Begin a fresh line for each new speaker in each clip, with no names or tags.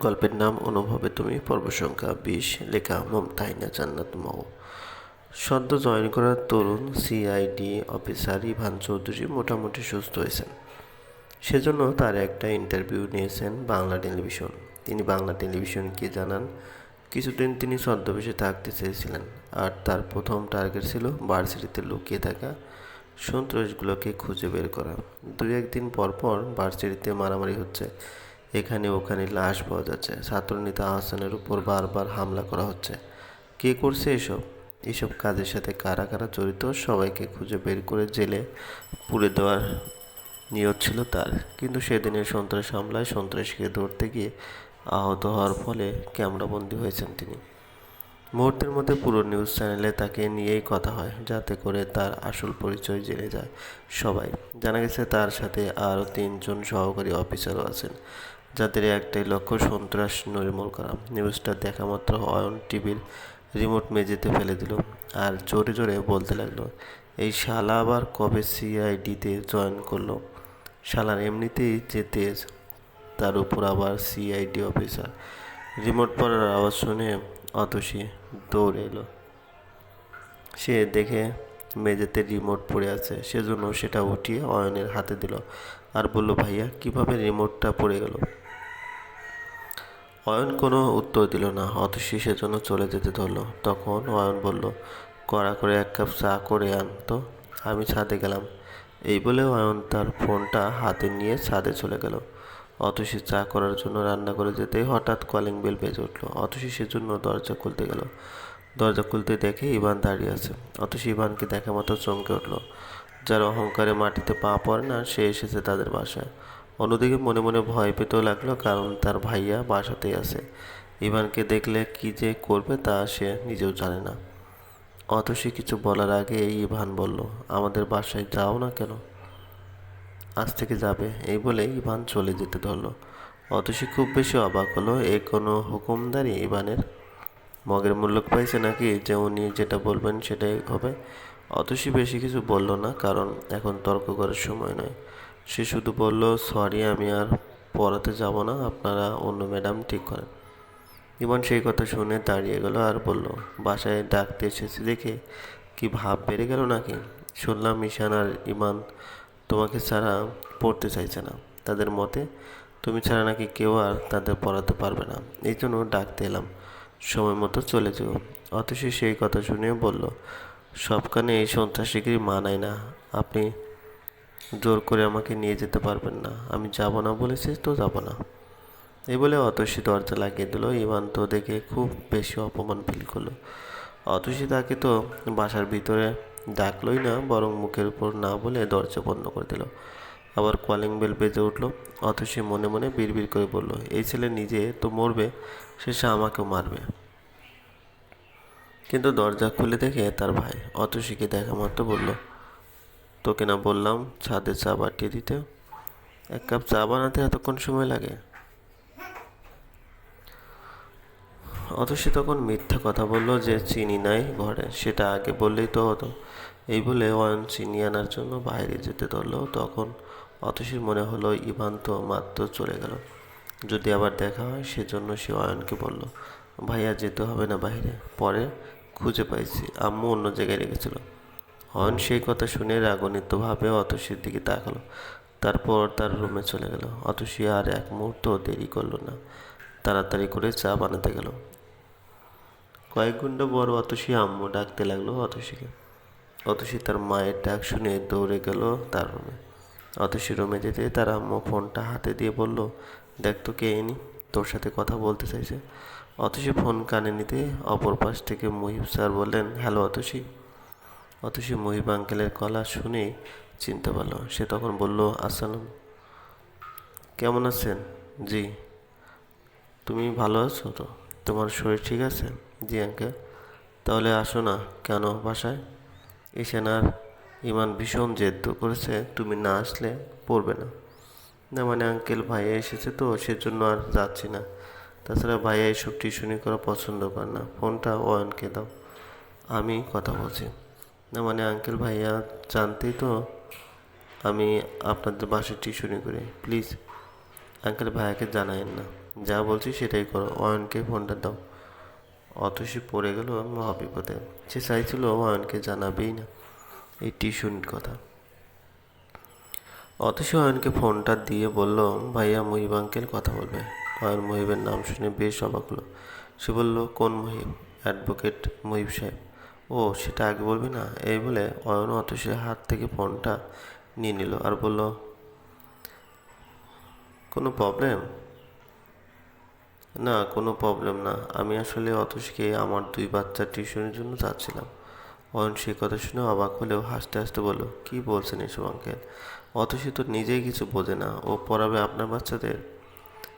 গল্পের নাম অনুভবে তুমি পর্ব সংখ্যা বিশ, লেখা মমতাহিনা জান্নাত মৌ সদ্য জয়েন করা তরুণ সিআইডি অফিসার ইভান চৌধুরী মোটামুটি সুস্থ হয়েছেন। সেজন্য তার একটা ইন্টারভিউ নিয়েছেন বাংলা টেলিভিশন। তিনি বাংলা টেলিভিশনকে জানান, কিছুদিন তিনি ছদ্মবেশে থাকতে চেয়েছিলেন। আর তার প্রথম টার্গেট ছিল ভার্সিটিতে লুকিয়ে থাকা, সন্ত্রাসগুলোকে খুঁজে বের করা। দু একদিন পর পর ভার্সিটিতে মারামারি হচ্ছে। এখানে ওখানে লাশ পাওয়া যাচ্ছে। ছাত্রনেতা আহসানের উপর বারবার হামলা করা হচ্ছে। কে করছে এসব? এসব কাজের সাথে কারা কারা জড়িত সবাইকে খুঁজে বের করে জেলে পুড়ে দেওয়ার নিয়ত ছিল তার। কিন্তু সেদিনের সন্ত্রাস হামলায় সন্ত্রাসীকে ধরতে গিয়ে আহত হওয়ার ফলে ক্যামেরাবন্দি হয়েছেন তিনি। মুহূর্তের মধ্যে পুরো নিউজ চ্যানেলে তাকে নিয়েই কথা হয়, যাতে করে তার আসল পরিচয় জেনে যায় সবাই। জানা গেছে তার সাথে আরও তিনজন সহকারী অফিসারও আছেন। যাদের একটাই লক্ষ্য সন্ত্রাস নির্মূল করা। নিউজটা দেখা মাত্র অয়ন টিভির রিমোট মেঝেতে ফেলে দিল আর জোরে জোরে বলতে লাগল, এই শালা আবার কবে সিআইডিতে জয়েন করল? শালার এমনিতেই যে তেজ, তার উপর আবার সিআইডি অফিসার। রিমোট পড়ার আওয়াজ শুনে অতসী দৌড়ে এলো। সে দেখে মেঝেতে রিমোট পড়ে আছে, সেজন্য সেটা উঠিয়ে অয়নের হাতে দিল। আর বলল, ভাইয়া, কীভাবে রিমোটটা পড়ে গেল? অয়ন কোনো উত্তর দিল না। অতসী সেজন্য চলে যেতে ধরলো। তখন অয়ন বলল, কড়া করে এক কাপ চা করে আনতো আমি ছাদে গেলাম। এই বলে অয়ন তার ফোনটা হাতে নিয়ে ছাদে চলে গেল। অতসী চা করার জন্য রান্না করে যেতেই হঠাৎ কলিং বেল বেজে উঠল। অতসী সেজন্য দরজা খুলতে গেল। দরজা খুলতে দেখে ইভান দাঁড়িয়ে আছে। অতসী ইভানকে দেখা মতো চমকে উঠল। যার অহংকারে মাটিতে পা পড়ে না, সে এসেছে তাদের বাসায়। অন্যদিকে মনে মনে ভয় পেতেও লাগল, কারণ তার ভাইয়া বাসাতেই আছে। ইভানকে দেখলে কি যে করবে তা সে নিজেও জানে না। অতসী কিছু বলার আগে এই ইভান বলল, আমাদের বাসায় যাও না কেন? আজ থেকে যাবে, এই বলে ইভান চলে যেতে ধরলো। অতসী খুব বেশি অবাক হলো, এ কোনো হুকুমদারি ইভানের? মগের মূল্য পাইছে নাকি যে উনি যেটা বলবেন সেটাই হবে? অতসী বেশি কিছু বলল না, কারণ এখন তর্ক করার সময় নয়। সে শুধু বলল, সরি, আমি আর পড়াতে যাব না, আপনারা অন্য ম্যাডাম ঠিক করেন। ইমন সেই কথা শুনে দাঁড়িয়ে গেল আর বলল, বাসায় ডাকতে এসেছি দেখে কি ভাব বেড়ে গেল নাকি? শুনলাম ঈশান আর ইমান তোমাকে ছাড়া পড়তে চাইছে না। তাদের মতে তুমি ছাড়া নাকি কেউ আর তাদের পড়াতে পারবে না। এই জন্য ডাকতে এলাম। সময় মতো চলে যেও। অথচ সেই কথা শুনে বলল, সবখানে এই সন্ত্রাসীগিরি মানায় না। আপনি জোর করে আমাকে নিয়ে যেতে পারবেন না। আমি যাব না বলেছি, তো যাব না। এই বলে অতসী দরজা লাগিয়ে দিল। ইমান তো দেখে খুব বেশি অপমান ফিল করল। অতসী তাকে তো বাসার ভিতরে ডাকলোই না, বরং মুখের উপর না বলে দরজা বন্ধ করে দিল। আবার কলিং বেল বেজে উঠল। অতসী মনে মনে বিড়বিড় করে বলল, এই ছেলে নিজে তো মরবে শেষে আমাকেও মারবে। কিন্তু দরজা খুলে দেখে তার ভাই অতসীকে দেখা মাত্র বলল তোকে না বললাম ছাদে চা বাটিয়ে দিতে। এক কাপ চা বানাতে এতক্ষণ সময় লাগে? অতসী তখন মিথ্যা কথা বলল যে চিনি নাই ঘরে। সেটা আগে বললেই তো হতো। এই বলে অয়ন চিনি আনার জন্য বাইরে যেতে ধরলো। তখন অতসীর মনে হলো ইভান তো মাত্র চলে গেল। যদি আবার দেখা হয়, সেজন্য সে অয়নকে বলল, ভাইয়া, যেতে হবে না বাইরে পরে খুঁজে পাইছি। আম্মু অন্য জায়গায় রেখেছিল। অয়ন সেই কথা শুনে রাগণিতভাবে অতসীর দিকে তাকালো। তারপর তার রুমে চলে গেল। অতসী আর এক মুহূর্ত দেরি করল না। তাড়াতাড়ি করে চা বানাতে গেল। কয়েক ঘণ্টা পর অতসী আম্মু ডাকতে লাগল অতসীকে। অতসী তার মায়ের ডাক শুনে দৌড়ে গেল তার রুমে। অতসী রুমে যেতে তার আম্মু ফোনটা হাতে দিয়ে বলল, দেখ তো কে এনি তোর সাথে কথা বলতে চাইছে। অতসী ফোন কানে নিতে অপর পাশ থেকে মুহিব স্যার বললেন, হ্যালো অতসী অতসী মুহিব আঙ্কেলের গলা শুনে চিনতে পারল। সে তখন বলল, আসসালাম। কেমন আছেন? জি। তুমি ভালো আছো তো? তোমার শরীর ঠিক আছে? জি আঙ্কেল। তাহলে আসো না কেন বাসায়? ঈশান আর ইমান ভীষণ জেদ করেছে। তুমি না আসলে পড়বে না। না মানে আঙ্কেল ভাইয়া এসেছে তো, সেজন্য আর যাচ্ছি না। তাছাড়া ভাইয়া এইসব টিউশনি করা পছন্দ করে না। ফোনটা অয়নকে দাও। আমি কথা বলছি। না মানে আঙ্কেল ভাইয়া জানতেই তো আমি আপনাদের বাসায় টিউশনি করি। প্লিজ আঙ্কেল ভাইয়াকে জানায়েন না। যা বলছি সেটাই করো। অয়নকে ফোনটা দাও। অতসী পড়ে গেল মহাবিপদে। সে চাইছিল অয়নকে জানাবেই না এই টিউশনির কথা। অথচ অয়নকে ফোনটা দিয়ে বলল, ভাইয়া মহিব আঙ্কেল কথা বলবে। অয়ন মহিবের নাম শুনে বেশ অবাক হলো। সে বলল, কোন মহিব? অ্যাডভোকেট মহিব সাহেব। ও, সেটা আগে বলবি না? এই বলে অয়ন অতসীর হাত থেকে ফোনটা নিয়ে নিল আর বলল, কোনো প্রবলেম না, কোনো প্রবলেম না। আমি আসলে অতসীকে আমার দুই বাচ্চার টিউশনের জন্য যাচ্ছিলাম। অয়ন সেই কথা শুনে অবাক হলেও হাসতে হাসতে বলল, কি বলছেন এসব আঙ্কেল অতসী তো নিজেই কিছু বোঝে না। ও পড়াবে আপনার বাচ্চাদের?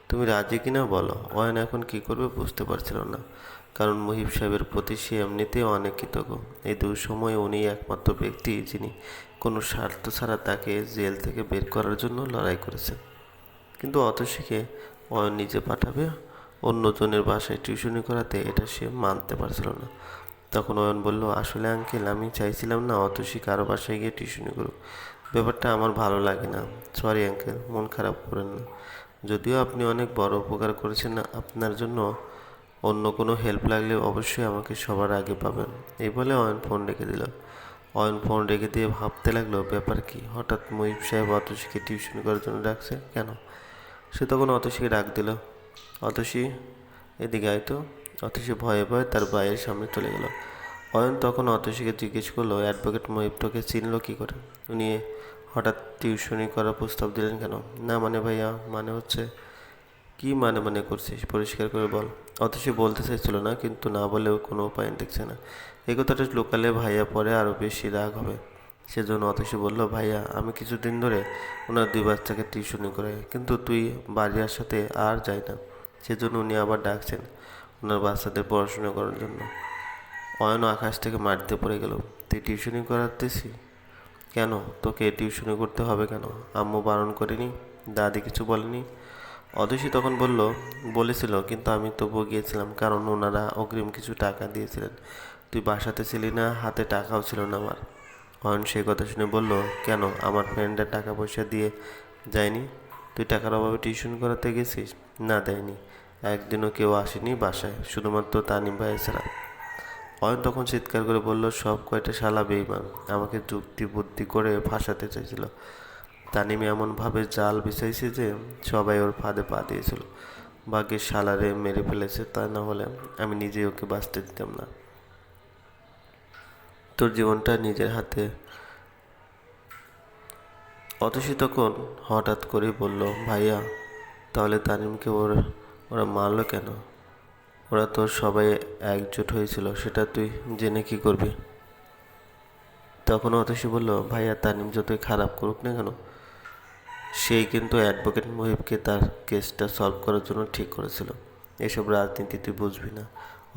তুমি রাজি কিনা বলো? অয়ন এখন কি করবে বুঝতে পারছিল না। কারণ মুহিব সাহেবের প্রতি সে এমনিতেও অনেক কৃতজ্ঞ এই দুই সময় উনি একমাত্র ব্যক্তি যিনি কোনো স্বার্থ ছাড়া তাকে জেল থেকে বের করার জন্য লড়াই করেছেন। কিন্তু অতসীকে অয়ন নিজে পাঠাবে? অন্যজনের বাসায় টিউশনি করাতে এটা সে মানতে পারছিল না। তখন অয়ন বলল, আসলে আঙ্কেল, আমি চাইছিলাম না অতসী কারও বাসায় গিয়ে টিউশনি করুক। ব্যাপারটা আমার ভালো লাগে না। সরি আঙ্কেল, মন খারাপ করেন না। যদিও আপনি অনেক বড় উপকার করেছেন, আপনার জন্য অন্য কোনো হেল্প লাগলে অবশ্যই আমাকে সবার আগে পাবেন। এই বলে অয়ন ফোন রেখে দিল। অয়ন ফোন রেখে দিয়ে ভাবতে লাগল, ব্যাপার কি? হঠাৎ মহিব সাহেব অতসীকে টিউশন করার জন্য ডাকছে? কেন? সে তখন অতসীকে ডাক দিল। অতসী এদিকে আয় তো। অতসী ভয়ে ভয়ে তার ভাইয়ের সামনে চলে গেল। অয়ন তখন অতসীকে জিজ্ঞেস করল অ্যাডভোকেট মহিবটাকে চিনল কী করে? উনি হঠাৎ টিউশনি করার প্রস্তাব দিলেন কেন? না মানে ভাইয়া মানে হচ্ছে কি মানে মানে করছিস? পরিষ্কার করে বল। অথচ বলতে চাইছিল না, কিন্তু না বলেও কোনো উপায় দেখছে না। এই কথাটা লোকালে ভাইয়া পরে আরও বেশি রাগ হবে। সেজন্য অথচ বলল, ভাইয়া, আমি কিছুদিন ধরে ওনার দুই বাচ্চাকে টিউশনি করাই, কিন্তু তুই বাড়ি সাথে আর যাই না। সেজন্য উনি আবার ডাকছেন ওনার বাচ্চাদের পড়াশোনা করার জন্য। অয়ন আকাশ থেকে মাটিতে পড়ে গেল, তুই টিউশনি করাতেছি কেন? তোকে টিউশনি করতে হবে কেন? আম্মু বারণ করেনি, দাদি কিছু বলেনি। অদৃশী তখন বলল, বলেছিল, কিন্তু আমি তবুও গিয়েছিলাম, কারণ ওনারা অগ্রিম কিছু টাকা দিয়েছিলেন। তুই বাসাতে ছিলি না, হাতে টাকাও ছিল না আমার। অয়ন সেই কথা শুনে বলল, কেন? আমার ফ্রেন্ডের টাকা পয়সা দিয়ে যায়নি? তুই টাকার অভাবে টিউশন করাতে গেছিস? না, দেয়নি। একদিনও কেউ আসেনি বাসায়, শুধুমাত্র তানিম ভাই ছাড়া অয়ন তখন চিৎকার করে বলল, সব কয়টা শালা বেইমান আমাকে যুক্তি বুদ্ধি করে ফাঁসাতে চাইছিল তানিম এমনভাবে জাল বিছাইছে যে সবাই ওর ফাঁদে পা দিয়েছিল। ভাগ্যের শালারে মেরে ফেলেছে তা না হলে আমি নিজেই ওকে বাঁচতে দিতাম না। তোর জীবনটা নিজের হাতে। অতসী তখন হঠাৎ করে বলল, ভাইয়া, তাহলে তানিমকে ওর, ওরা মারলো কেন? ওরা তো সবাই একজোট হয়েছিল, সেটা তুই জেনে কি করবি? তখন অতসী বলল, ভাইয়া, তানিম যতই খারাপ করুক না কেন, সেই কিন্তু অ্যাডভোকেট মুহিবকে তার কেসটা সলভ করার জন্য ঠিক করেছিল। এসব রাজনীতি তুই বুঝবি না,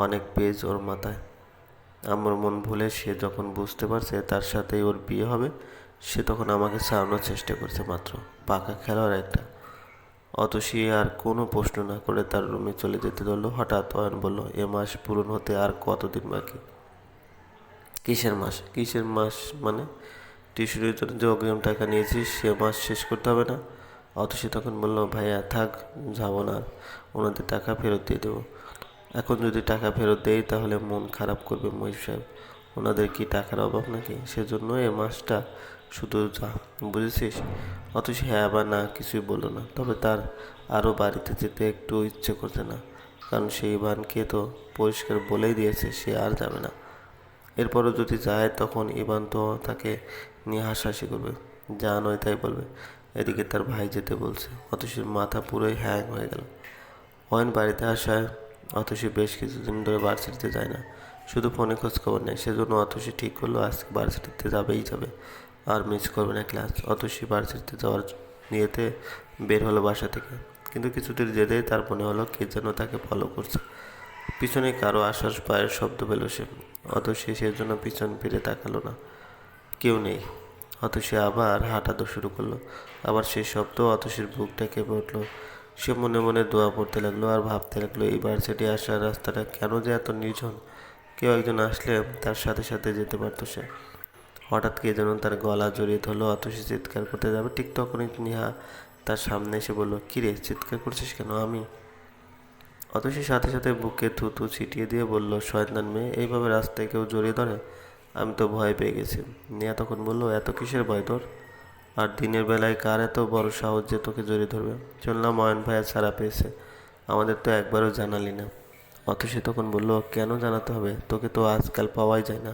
অনেক পেজ ওর মাথায়। আমার মন ভুলে সে যখন বুঝতে পারছে তার সাথেই ওর বিয়ে হবে, সে তখন আমাকে সারানোর চেষ্টা করছে মাত্র, পাকা খেলোয়াড় একটা। অত সে আর কোনো প্রশ্ন না করে তার রুমে চলে যেতে ধরলো। হঠাৎ অয়ন বলল, এ মাস পূরণ হতে আর কতদিন বাকি? কিসের মাস? কিসের মাস মানে? টিউশনের জন্য যে অগ্রিম টাকা নিয়েছিস সে মাস শেষ করতে হবে না? অথচ তখন বলল, ভাইয়া, থাক, যাব না। ওনাদের টাকা ফেরত দিয়ে দেবো। এখন যদি টাকা ফেরত দেই, তাহলে মন খারাপ করবে মহিষ সাহেব। ওনাদের কি টাকার অভাব নাকি? সেজন্য এ মাসটা শুধু যা বুঝেছিস? অথচ হ্যাঁ বা না কিছুই বলল না। তবে তার আরও বাড়িতে যেতে একটু ইচ্ছে করছে না। কারণ সেই ইভানকে তো পরিষ্কার বলেই দিয়েছে, সে আর যাবে না। এরপরও যদি যায়, তখন ইভান তো তাকে নিয়ে হাসাহাসি করবে। যা নয় তাই বলবে। এদিকে তার ভাই যেতে বলছে। অথচ মাথা পুরোই হ্যাং হয়ে গেল। অয়ন বাড়িতে আসায় অতসী বেশ কিছুদিন ধরে ভার্সিটিতে যায় না। শুধু ফোনে খোঁজ খবর নেয় সেজন্য অতসী ঠিক করল, আজকে ভার্সিটিতে যাবেই যাবে। আর মিস করবে না ক্লাস অতসী ভার্সিটিতে যাওয়ার নিয়েতে বের হলো বাসা থেকে। কিন্তু কিছুদিন যেতেই তার মনে হলো কে যেন তাকে ফলো করছে। পিছনে কারও আসার পায়ের শব্দ পেল সে। অতসী সেজন্য পিছন ফিরে তাকালো না। কেউ নেই। অতসী আবার হাঁটাতে শুরু করল। আবার সেই শব্দ অতসীর বুকটা কেঁপে উঠল সে মনে মনে দোয়া পড়তে লাগল আর ভাবতে লাগল, এই ভার্সিটি আসার রাস্তাটা কেন যে এত নির্জন কেউ একজন আসলে তার সাথে সাথে যেতে পারতো সে। হঠাৎ কে যেন তার গলা জড়িয়ে ধরলো অতসী চিৎকার করতে যাবে। ঠিক তখনই নিহা তার সামনে এসে বলল কিরে চিৎকার করছিস কেন? আমি অতসী সাথে সাথে বুকে থুতু ছিটিয়ে দিয়ে বলল, শয়তান মেয়ে, এইভাবে রাস্তায় কেউ জড়িয়ে ধরে? আমি তো ভয় পেয়ে গেছি। নেহা তখন বলল, এত কিসের ভয় তোর? আর দিনের বেলায় কার এত বড় সাহস যে তোকে জড়িয়ে ধরবে? শুনলাম ময়ন ভাইয়া ছাড়া পেয়েছে। আমাদের তো একবারও জানালি না। অতসী তখন বলল, কেন জানাতে হবে? তোকে তো আজকাল পাওয়াই যায় না।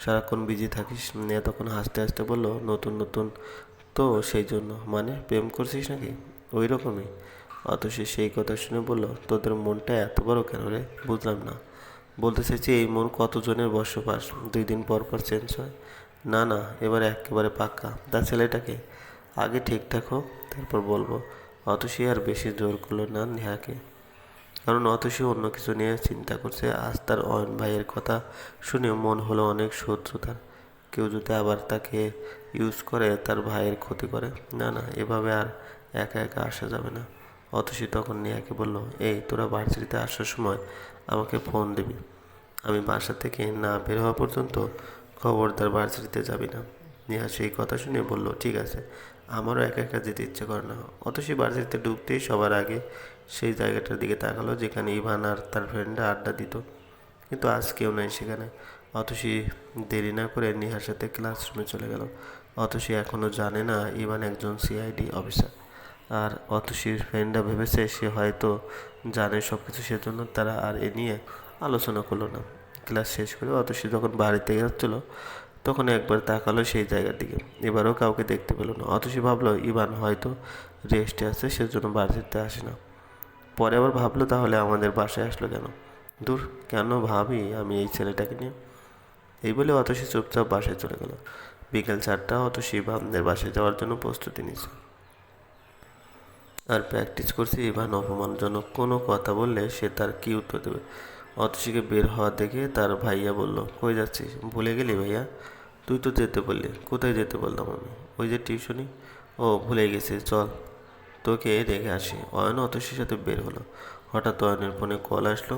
সারাক্ষণ বিজি থাকিস নিয়ে তখন হাসতে হাসতে বলল, নতুন নতুন তো সেই জন্য। মানে প্রেম করছিস নাকি? ওই রকমই অতসী সেই কথা শুনে বলল, তোদের মনটা এত বড় কেন রে? বুঝলাম না। বলতে চাইছি এই মন কতজনের বসবাস? দুই দিন পর পর চেঞ্জ হয়? না না, এবারে একেবারে পাক্কা। তা ছেলেটাকে? আগে ঠিকঠাক হোক, তারপর বলব। অতসী আর বেশি জোর করল না নেহাকে। কারণ অতসী অন্য কিছু নিয়ে চিন্তা করছে। আজ তার অয়ন ভাইয়ের কথা শুনে মন হলো অনেক শত্রু তার কেউ যদি আবার তাকে ইউজ করে, তার ভাইয়ের ক্ষতি করে। না না, এভাবে আর একা একা আসা যাবে না। অতসী তখন নিয়াকে বলল, এই, তোরা ভার্সিটিতে আসার সময় আমাকে ফোন দিবি। আমি বাসা থেকে না বের হওয়া পর্যন্ত খবরদার ভার্সিটিতে যাবি না। নেহা সেই কথা শুনে বলল, ঠিক আছে, আমারও একা একা যেতে ইচ্ছে করে না। অতসী ভার্সিটিতে ঢুকতেই সবার আগে সেই জায়গাটার দিকে তাকালো, যেখানে ইভান আর তার ফ্রেন্ডরা আড্ডা দিত। কিন্তু আজ কেউ নাই সেখানে। অতসী দেরি না করে নেহার সাথে ক্লাসরুমে চলে গেল। অতসী এখনও জানে না ইভান একজন সিআইডি অফিসার আর অতসীর ফ্রেন্ডরা ভেবেছে সে হয়তো জানে সব কিছু সেজন্য তারা আর এ নিয়ে আলোচনা করল না। ক্লাস শেষ করে অতসী যখন বাড়িতে যাচ্ছিল, তখন একবার তাকালো সেই জায়গার দিকে। এবারও কাউকে দেখতে পেল না। অতসী ভাবলো, ইভান হয়তো রেস্টে আছে, সেজন্য বাড়িতে আসে না। পরে আবার ভাবলো, তাহলে আমাদের বাসায় আসলো কেন? দূর, কেন ভাবি আমি এই ছেলেটাকে নিয়ে? এই বলে অতসী চুপচাপ বাসায় চলে গেল। বিকেল চারটা অতসী বামদের বাসায় যাওয়ার জন্য প্রস্তুতি নিয়েছে। আর প্র্যাকটিস করছে ইভান, অপমানজনক কোনো কথা বললে সে তার কি উত্তর দেবে? অতসীকে বের হওয়া দেখে তার ভাইয়া বলল, কই যাচ্ছিস? ভুলে গেলি ভাইয়া? তুই তো যেতে বললি, কোথায় যেতে বললাম আমি? ওই যে টিউশনি? ও, ভুলে গেছি, চল। তোকে রেখে আসি। অয়ন অতসীর সাথে বের হলো। হঠাৎ অয়নের ফোনে কল আসলো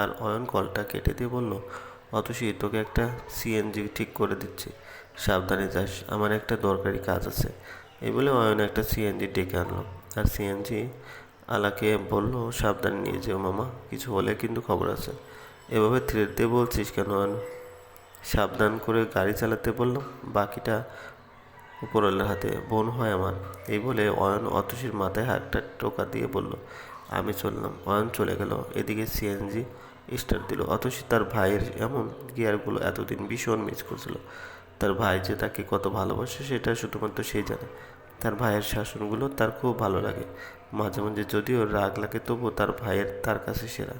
আর অয়ন কলটা কেটে দিয়ে বলল অতসী তোকে একটা সিএনজি ঠিক করে দিচ্ছি। সাবধানে যাস, আমার একটা দরকারি কাজ আছে। এই বলে অয়ন একটা সিএনজি ডেকে আনলো। আর সিএনজি আলাকে বলল, সাবধানে নিয়ে যেও মামা, কিছু হলে কিন্তু খবর আছে। এভাবে থ্রেড দিয়ে বলছিস কেন অয়ন? সাবধান করে গাড়ি চালাতে বললাম বাকিটা উপরওয়ালার হাতে, বোন হয় আমার। এই বলে অয়ন অতসীর মাথায় হাতটা টোকা দিয়ে বলল, আমি চললাম। অয়ন চলে গেল। এদিকে সিএনজি স্টার্ট দিল। অতসী তার ভাইয়ের এমন গিয়ারগুলো এতদিন ভীষণ মিস করছিল। তার ভাই যে তাকে কত ভালোবাসে সেটা শুধুমাত্র সেই জানে। তার ভাইয়ের শাসনগুলো তার খুব ভালো লাগে। মাঝে মাঝে যদিও রাগ লাগে, তবুও তার ভাইয়ের তার কাছে সেরা।